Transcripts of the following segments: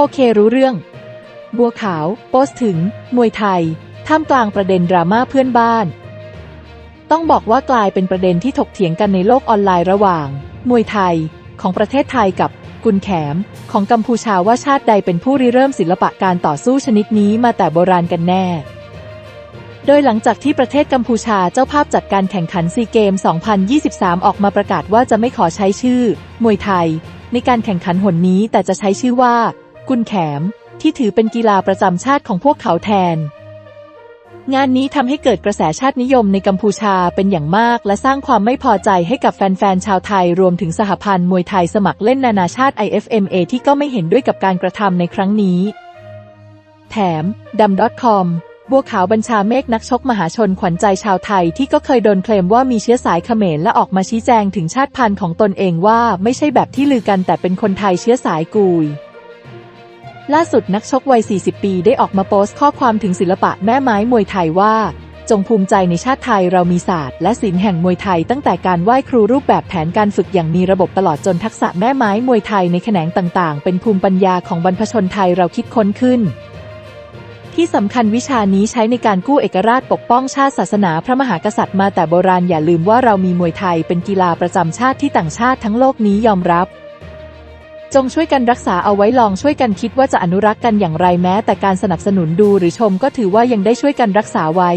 โอเครู้เรื่อง บัวขาว โพสถึง มวยไทย ท่ามกลางประเด็นดราม่าเพื่อนบ้าน ต้องบอกว่ากลายเป็นประเด็นที่ถกเถียงกันในโลกออนไลน์ระหว่าง มวยไทย ของประเทศไทยกับกุนแขม ของกัมพูชาว่าชาติใดเป็นผู้ริเริ่มศิลปะการต่อสู้ชนิดนี้มาแต่โบราณกันแน่ โดยหลังจากที่ประเทศกัมพูชาเจ้าภาพจัดการแข่งขันซีเกม 2023 ออกมาประกาศว่าจะไม่ขอใช้ชื่อ มวยไทย ในการแข่งขันหนนี้แต่จะใช้ชื่อว่า กุนแขม ที่ถือเป็นกีฬาประจำชาติของพวกเขาแทน งานนี้ทำให้เกิดกระแสชาตินิยมในกัมพูชาเป็นอย่างมาก และสร้างความไม่พอใจให้กับแฟนๆชาวไทยรวมถึงสหพันธ์มวยไทยสมัครเล่นนานาชาติ IFMA ที่ก็ไม่เห็นด้วยกับการกระทำในครั้งนี้ แถมดำ .com บัวขาวบัญชาเมฆนักชกมหาชนขวัญใจชาวไทยที่ก็เคยโดนเคลมว่ามีเชื้อสายเขมรและออกมาชี้แจงถึงชาติพันธุ์ของตนเองว่าไม่ใช่แบบที่ลือกันแต่เป็นคนไทยเชื้อสายกุย ล่าสุดนักชกวัย 40 ปีได้ออกมาโพสต์ข้อความถึงศิลปะแม่ไม้มวยไทยว่า จงภูมิใจในชาติไทยเรามีศาสตร์และศิลป์แห่งมวยไทย ตั้งแต่การไหว้ครูรูปแบบแผนการฝึกอย่างมีระบบตลอดจนทักษะแม่ไม้มวยไทยในแขนงต่างๆ เป็นภูมิปัญญาของบรรพชนไทยเราคิดค้นขึ้น ที่สำคัญวิชานี้ใช้ในการกู้เอกราชปกป้องชาติศาสนาพระมหากษัตริย์มาแต่โบราณอย่าลืมว่าเรามีมวยไทยเป็นกีฬาประจำชาติที่ต่างชาติทั้งโลกนี้ยอมรับ จงช่วยกันรักษาเอาไว้ลองช่วยกันคิดว่าจะอนุรักษ์กันอย่างไรแม้ แต่การสนับสนุนดูหรือชมก็ถือว่ายังได้ช่วยกันรักษาไว้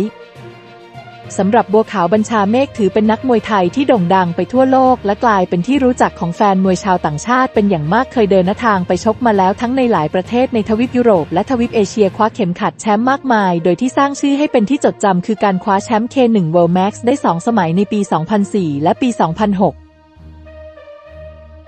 สำหรับบัวขาวบัญชาเมฆถือเป็นนักมวยไทยที่โด่งดังไปทั่วโลก และกลายเป็นที่รู้จักของแฟนมวยชาวต่างชาติเป็นอย่างมากเคยเดินทางไปชกมาแล้วทั้งในหลายประเทศในทวีปยุโรปและทวีปเอเชียคว้าเข็มขัดแชมป์มากมาย โดยที่สร้างชื่อให้เป็นที่จดจำคือการคว้าแชมป์ K1 World Max ได้ 2 สมัยในปี 2004 และปี 2006